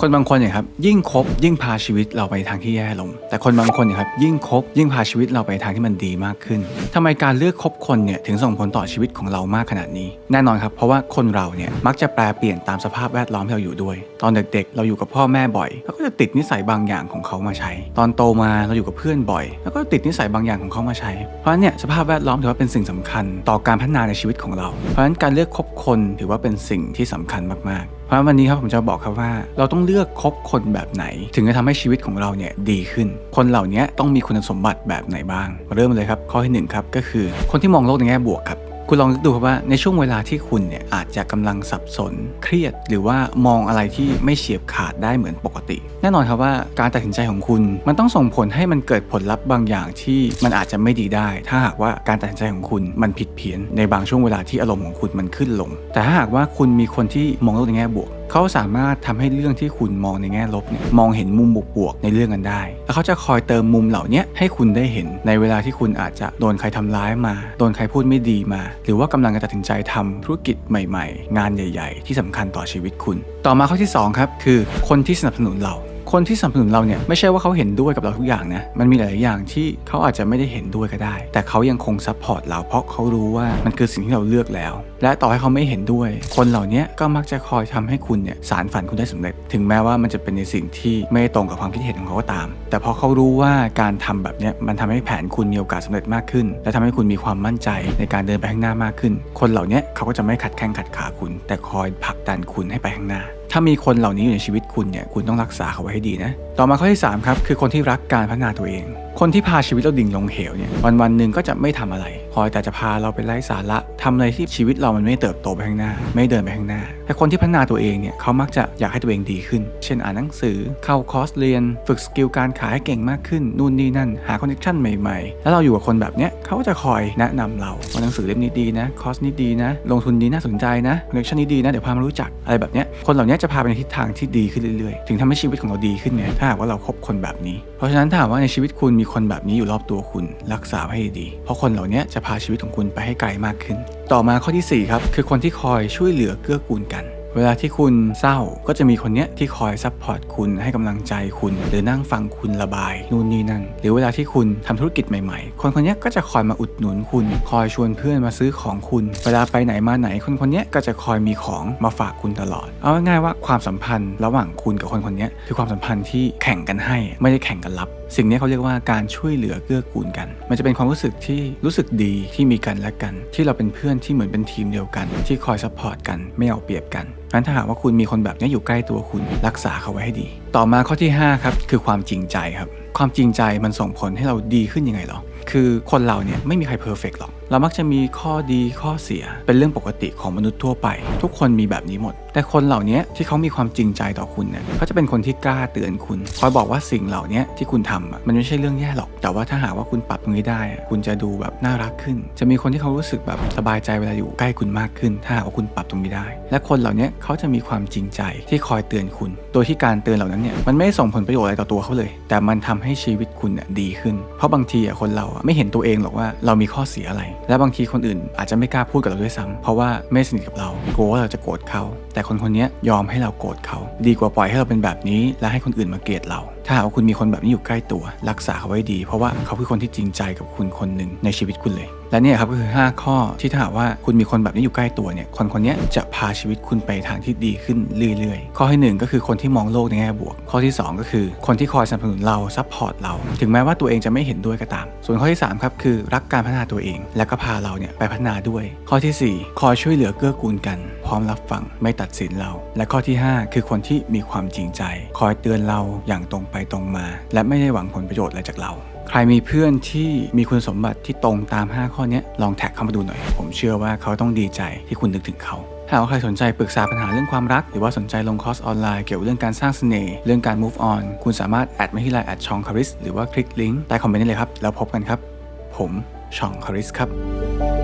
คนบางคนเนี่ยครับยิ่งคบยิ่งพาชีวิตเราไปทางที่แย่ลง แต่คนบางคนเนี่ยครับยิ่งคบยิ่งพาชีวิตเราไปทางที่มันดีมากขึ้นทำไมการเลือกคบคนเนี่ยถึงส่งผลต่อชีวิตของเรามากขนาดนี้ แน่นอนครับเพราะว่าคนเราเนี่ยมักจะแปลเปลี่ยนตามสภาพแวดล้อมที่เราอยู่ด้วย ตอนเด็กๆ เราอยู่กับพ่อแม่บ่อยเราก็จะติดนิสัยบางอย่างของเขามาใช้ ตอนโตมาเราอยู่กับเพื่อนบ่อย แล้วก็ติดนิสัยบางอย่างของเขามาใช้ เพราะนั้นเนี่ยสภาพแวดล้อมถือว่าเป็นสิ่งสำคัญ ต่อการพัฒนาในชีวิตของเรา เพราะฉะนั้นการเลือกคบคนถือว่าเป็นสิ่งที่สำคัญมากๆ เพราะวันนี้ครับผมจะบอกครับว่าเราต้ององเลือกคบคนแบบไหน ถึงจะทำให้ชีวิตของเราเนี่ยดีขึ้น คนเหล่านี้ต้องมีคุณสมบัติแบบไหนบ้าง มาเริ่มเลยครับ ข้อที่หนึ่งครับก็คือ คนที่มองโลกในแง่บวกครับคุณลองนึกดูครับว่าในช่วงเวลาที่คุณเนี่ยอาจจะกำลังสับสน เครียด หรือว่ามองอะไรที่ไม่เฉียบขาดได้เหมือนปกติ แน่นอนครับว่าการตัดสินใจของคุณมันต้องส่งผลให้มันเกิดผลลัพธ์บางอย่างที่มันอาจจะไม่ดีได้ ถ้าหากว่าการตัดสินใจของคุณมันผิดเพี้ยนในบางช่วงเวลาที่อารมณ์ของคุณมันขึ้นลง แต่ถ้าหากว่าคุณมีคนที่มองโลกในแง่บวก เขาสามารถทำให้เรื่องที่คุณมองในแง่ลบเนี่ยมองเห็นมุมบวกๆในเรื่องกันได้ แล้วเขาจะคอยเติมมุมเหล่านี้ให้คุณได้เห็นในเวลาที่คุณอาจจะโดนใครทำร้ายมา โดนใครพูดไม่ดีมา หรือว่ากำลังจะตัดสินใจทำธุรกิจใหม่ ๆ งานใหญ่ ๆ ที่สำคัญต่อชีวิตคุณ ต่อมาข้อที่สองครับคือคนที่สนับสนุนเรา คนที่สนับสนุนเราเนี่ยไม่ใช่ว่าเขาเห็นด้วยกับเราทุกอย่างนะมันมีหลายอย่างที่เขาอาจจะไม่ได้เห็นด้วยก็ได้ แต่เขายังคงซัพพอร์ตเราเพราะเขารู้ว่ามันคือสิ่งที่เราเลือกแล้ว และต่อให้เขาไม่เห็นด้วย คนเหล่านี้ก็มักจะคอยทำให้คุณเนี่ยสารฝันคุณได้สำเร็จ ถึงแม้ว่ามันจะเป็นในสิ่งที่ไม่ตรงกับความคิดเห็นของเขาก็ตาม แต่พอเขารู้ว่าการทำแบบเนี้ยมันทำให้แผนคุณมีโอกาสสำเร็จมากขึ้น และทำให้คุณมีความมั่นใจในการเดินไปข้างหน้ามากขึ้น คนเหล่านี้เขาก็จะไม่ขัดแข้งขัดขาคุณ แต่คอยผลักดันคุณให้ไปข้างหน้า ถ้ามีคนเหล่านี้อยู่ในชีวิตคุณเนี่ยคุณต้องรักษาเขาไว้ให้ดีนะ ต่อมาข้อที่ 3 ครับ คือคนที่รักการพัฒนาตัวเอง คนที่พาชีวิตเราดิ่งลงเหวเนี่ยวันวันหนึ่งก็จะไม่ทำอะไร คอยแต่จะพาเราไปไร้สาระทำอะไรที่ชีวิตเรามันไม่เติบโตไปข้างหน้า ไม่เดินไปข้างหน้า แต่คนที่พัฒนาตัวเองเนี่ยเขามักจะอยากให้ตัวเองดีขึ้น เช่นอ่านหนังสือ เข้าคอร์สเรียน ฝึกสกิลการขายให้เก่งมากขึ้น นู่นนี่นั่น หาคอนเนคชั่นใหม่ๆ แล้วเราอยู่กับคนแบบเนี้ยเขาก็จะคอยแนะนำเราว่าหนังสือเล่มนี้ดีนะ คอร์สนี้ดีนะ ลงทุนนี้น่าสนใจนะ คอนเนคชั่นนี้ดีนะ เดี๋ยวพามารู้จัก อะไรแบบเนี้ย คนเหล่านี้จะพาไปในทิศทางที่ดีขึ้นเรื่อยๆ ถึงทำให้ชีวิตของเราดีขึ้นเนี่ยถ้าหากว่าเราคบคนแบบนี้ เพราะฉะนั้นถาหากว่าในชีวิตคุณมีคนแบบนี้อยู่รอบตัวคุณ รักษาให้ดี เพราะคนเหล่านี้จะพาชีวิตของคุณไปให้ไกลมากขึ้น ต่อมาข้อที่สี่ครับคือคนที่คอยช่วยเหลือเกื้อกูลกัน เวลาที่คุณเศร้าก็จะมีคนเนี้ยที่คอยซัพพอร์ตคุณให้กำลังใจคุณ หรือนั่งฟังคุณระบายนู่นนี่นั่น หรือเวลาที่คุณทำธุรกิจใหม่ๆ คนคนเนี้ยก็จะคอยมาอุดหนุนคุณ คอยชวนเพื่อนมาซื้อของคุณ เวลาไปไหนมาไหนคนคนเนี้ยก็จะคอยมีของมาฝากคุณตลอด เอาง่ายๆว่าความสัมพันธ์ระหว่างคุณกับคนคนเนี้ยคือความสัมพันธ์ที่แข่งกันให้ไม่ได้แข่งกันรับ สิ่งนี้เขาเรียกว่าการช่วยเหลือเกื้อกูลกัน มันจะเป็นความรู้สึกที่รู้สึกดีที่มีกันและกัน ที่เราเป็นเพื่อนที่เหมือนเป็นทีมเดียวกัน ที่คอยซัพพอร์ตกันไม่เอาเปรียบกันงั้นถ้าหากว่าคุณมีคนแบบนี้อยู่ใกล้ตัวคุณรักษาเขาไว้ให้ดี ต่อมาข้อที่5ครับคือความจริงใจครับ ความจริงใจมันส่งผลให้เราดีขึ้นยังไงหรอ คือคนเราเนี่ยไม่มีใครเพอร์เฟกหรอก เรามักจะมีข้อดีข้อเสียเป็นเรื่องปกติของมนุษย์ทั่วไป ทุกคนมีแบบนี้หมด แต่คนเหล่านี้ที่เขามีความจริงใจต่อคุณเนี่ยเขาจะเป็นคนที่กล้าเตือนคุณคอยบอกว่าสิ่งเหล่านี้ที่คุณทำอะมันไม่ใช่เรื่องแย่หรอก แต่ว่าถ้าหากว่าคุณปรับตรงนี้ได้ คุณจะดูแบบน่ารักขึ้น จะมีคนที่เขารู้สึกแบบสบายใจเวลาอยู่ใกล้คุณมากขึ้น ถ้าหากว่าคุณปรับตรงนี้ได้ และคนเหล่านี้เขาจะมีความจริงใจที่คอยเตือนคุณ โดยที่การเตือนเหล่านั้นเนี่ยมันไม่ได้ส่งผลประโยชน์อะไรต่อตัวเขาเลย แต่มันทำให้ชีวิตคุณเนี่ยดีขึ้น เพราะบางทีอะคนเราไม่เห็นตัวเองหรอกว่าเรามีข้อเสียอะไร และบางทีคนอื่นอาจจะไม่กล้าพูดกับเราด้วยซ้ำเพราะว่าไม่สนิทกับเรากลัวว่าเราจะโกรธเขา แต่คนคนนี้ยอมให้เราโกรธเขา ดีกว่าปล่อยให้เราเป็นแบบนี้ และให้คนอื่นมาเกลียดเรา ถ้าหากว่าคุณมีคนแบบนี้อยู่ใกล้ตัว รักษาเขาไว้ดี เพราะว่าเขาคือคนที่จริงใจกับคุณคนหนึ่งในชีวิตคุณเลย และเนี่ยครับก็คือ 5 ข้อที่ถ้าหากว่าคุณมีคนแบบนี้อยู่ใกล้ตัวเนี่ยคนคนนี้จะพาชีวิตคุณไปทางที่ดีขึ้นเรื่อยๆ ข้อที่หนึ่งก็คือคนที่มองโลกในแง่บวก ข้อที่สองก็คือ คนที่คอยสนับสนุนเราซัพพอร์ตเรา ถึงแม้ว่าตัวเองจะไม่เห็นด้วยก็ตาม ส่วนข้อที่สามครับคือรักการพัฒนาตัวเอง แล้วก็พาเราเนี่ยไปพัฒนาด้วย ข้อทีสี่ 4 คอยช่วยเหลือเกื้อกูลกัน พร้อมรับฟังไม่ตัดสินเรา และข้อที่ 5 คือคนที่มีความจริงใจ คอยเตือนเราอย่างตรงไปตรงมา และไม่ได้หวังผลประโยชน์อะไรจากเรา ใครมีเพื่อนที่มีคุณสมบัติที่ตรงตาม 5 ข้อนี้ลองแท็กเข้ามาดูหน่อย ผมเชื่อว่าเขาต้องดีใจที่คุณนึกถึงเขาถ้าว่าใครสนใจปรึกษาปัญหาเรื่องความรัก หรือว่าสนใจลงคอร์สออนไลน์เกี่ยวกับเรื่องการสร้างเสน่ห์เรื่องการ move on คุณสามารถแอดมาที่ไลน์แอดชองคาริสหรือว่าคลิกลิงก์ใต้คอมเมนต์ได้เลยครับ แล้วพบกันครับ ผมชองคาริสครับ